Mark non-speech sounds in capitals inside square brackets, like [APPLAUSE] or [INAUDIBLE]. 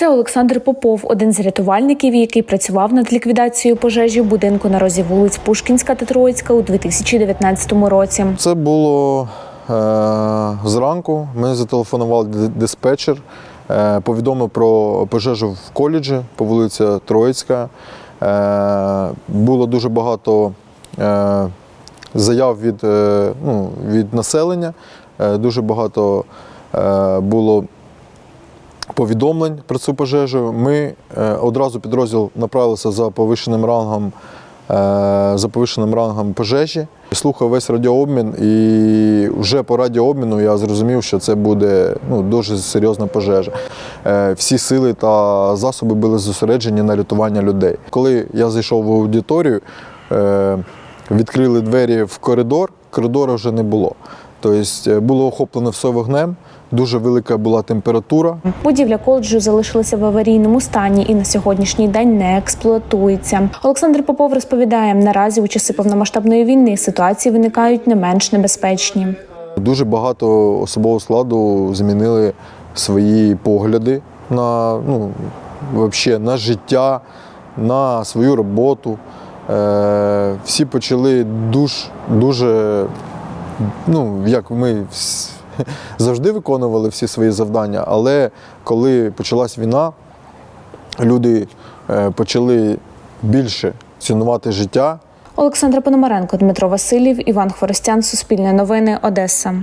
Це Олександр Попов, один з рятувальників, який працював над ліквідацією пожежі в будинку на розі вулиць Пушкінська та Троїцька у 2019 році. Це було е, зранку. Ми зателефонували диспетчер, е, повідомив про пожежу в коледжі по вулиці Троїцька. Е, було дуже багато е, заяв від, е, ну, від населення, е, дуже багато е, було повідомлень про цю пожежу. Ми е, одразу підрозділ направилися за повищеним рангом, е, за повищеним рангом пожежі. Слухав весь радіообмін, і вже по радіообміну я зрозумів, що це буде ну, дуже серйозна пожежа. Е, всі сили та засоби були зосереджені на рятування людей. Коли я зайшов в аудиторію, відкрили двері в коридор, коридору вже не було. Тобто е, було охоплено все вогнем, дуже велика була температура. Будівля коледжу залишилася в аварійному стані і на сьогоднішній день не експлуатується. Олександр Попов розповідає, наразі у часи повномасштабної війни ситуації виникають не менш небезпечні. Дуже багато особового складу змінили свої погляди на, ну, вообще, на життя, на свою роботу. Е, всі почали дуж, дуже, ну, як ми [LAUGHS] завжди виконували всі свої завдання, але коли почалась війна, люди е, почали більше цінувати життя. Олександр Пономаренко, Дмитро Васильєв, Іван Хворостян, Суспільне новини, Одеса.